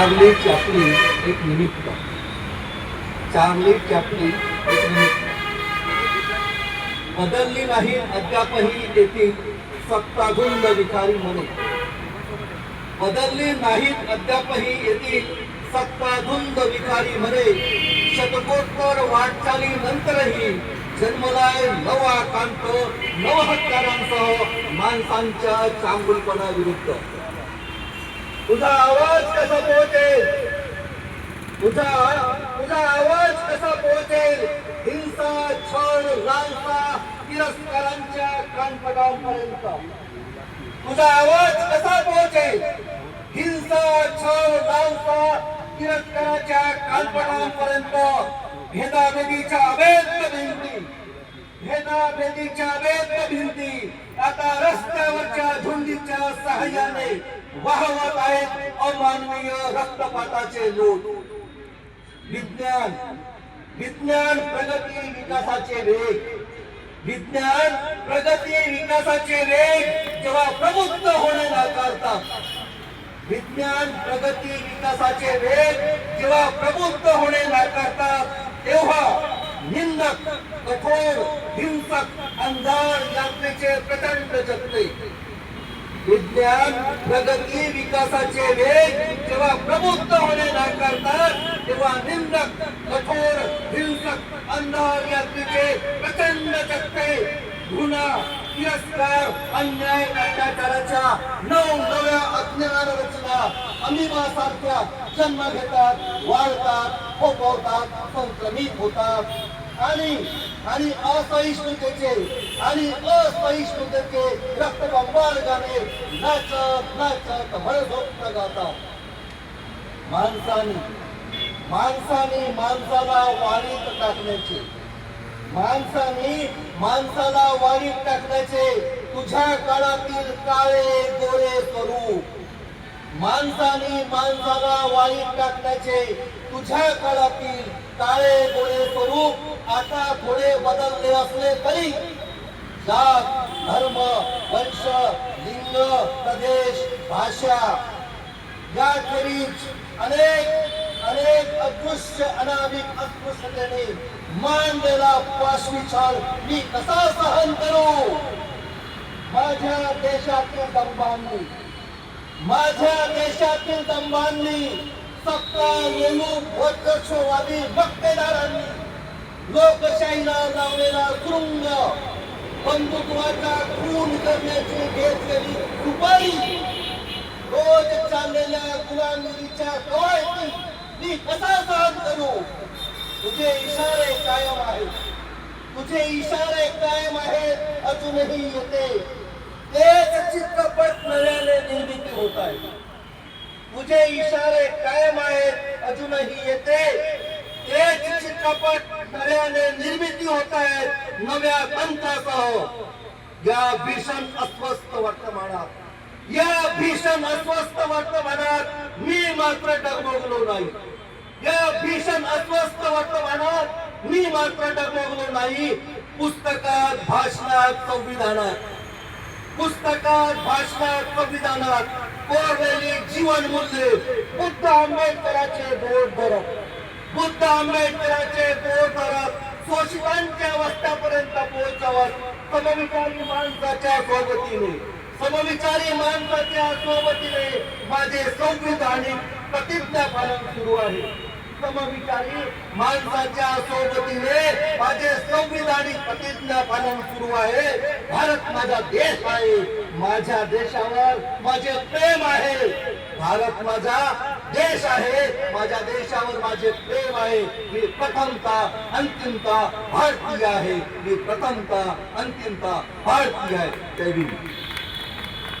Charlie चॅपली एक निमित्त. Charlie चॅपली एक निमित्त. बदलली नाही अद्यापही येतील सत्ताधुंद विकारी मने. बदलली नाहीत अद्यापही येतील सत्ताधुंद विकारी म्हणे शतकोत्तर वाटचाली नंतरही जन्मलाय नवा कांत नवहत्यारांसह माणसांच्या चांगुलपणा विरुद्ध तुझा आवाज कसा पोहोचेल? तुझा तुझा आवाज कसा पोहोचेल? हिंसा छळ लालसा तिरस्कारांच्या कानपटांपर्यंत. तुझा आवाज कसा पोहोचेल? हिंसा छळ लालसा तिरस्काराच्या कानपटांपर्यंत. भेदाभेदीच्या अवैध भिंती. भेदाभेदीच्या अवैध भिंती. आता रस्त्यावरच्या झुंडीच्या सहाय्याने वाहवत आहेत अमानवीय रक्तपाताचे लोट विज्ञान विज्ञान प्रगती विकासाचे वेग. विज्ञान प्रगती विकासाचे वेग जेव्हा प्रबुद्ध होणे नाकारतात. विज्ञान प्रगती विकासाचे वेग जेव्हा प्रबुद्ध होणे नाकारतात तेव्हा निंदक कठोर हिंसक अंधार यात्रेचे प्रचंड जगते विज्ञान प्रगती विकासाचे वेग जेव्हा प्रबुद्ध होणे नाकारतात तेव्हा निंदक कठोर हिंसक अंधार यात्रेचे प्रचंड जगते गुन्हा तिरस्कार अन्याय अत्याचाराच्या नऊ नव्या अज्ञान रचना अमिमासारख्या जन्म घेतात वाढतात फोपवतात संक्रमित होतात. आणि आणि असहिष्णुतेचे आणि असहिष्णुतेचे रक्तबंबार गाणे नाचत नाचत हळझोक्त गाता माणसाने माणसाने माणसाला वाणीत टाकण्याचे. माणसाने माणसाला वाणीत टाकण्याचे तुझ्या काळातील काळे गोरे स्वरूप. माणसाने माणसाला वाईट टाकण्याचे तुझ्या काळातील काळे गोळे स्वरूप आता थोडे बदलले असले तरी जात धर्म वंश लिंग प्रदेश भाषा या खेरीज अनेक अनेक अदृश्य अनामिक अस्पृश्यतेने मांडलेला पाशवी छाल. मी कसा सहन करू? माझ्या देशातील दंबांनी माझ्या देशातील दंबांनी सत्ता नेमूक वर्चस्ववादी मक्तेदारांनी लोकशाहीला लावलेला तुरुंग. बंधुत्वाचा खून करण्याची घेतलेली सुपारी रोज चाललेल्या गुलामगिरीच्या कवायती मी कसा सहन करू? तुझे इशारे कायम आहेत. तुझे इशारे कायम आहेत अजूनही येते. तेच चित्रपट नव्याने निर्मिती होत आहे तुझे इशारे कायम आहेत अजूनही येते। तेच चित्रपट नव्याने निर्मिती होत आहेत नव्या पंथासह हो। या भीषण अस्वस्थ वर्तमानात या भीषण अस्वस्थ वर्तमानात मी मात्र डगमगलो नाही। या भीषण अस्वस्थ वर्तमानात मी मात्र डगमगलो नाही। पुस्तकात भाषणात संविधानात। पुस्तकात भाषणात संविधानात पोरलेली जीवन मूल्ये. बुद्ध आंबेडकरांचे बोट धरत बुद्ध आंबेडकरांचे बोट धरत शोषितांच्या अवस्थापर्यंत पोहोचवत समविचारी माणसाच्या सोबतीने. समविचारी माणसाच्या सोबतीने माझे संविधानिक प्रतिज्ञा पालन सुरू आहे. समविचारी माणसाच्या सोबतीने माझे संविधानिक प्रतिज्ञा पालन सुरू आहे. भारत माझा देश आहे. माझ्या देशावर माझे प्रेम आहे. भारत माझा देश आहे. माझ्या देशावर माझे प्रेम आहे. मी प्रथमता अंतिमता भारतीय आहे. मी प्रथमता अंतिमता भारतीय आहे.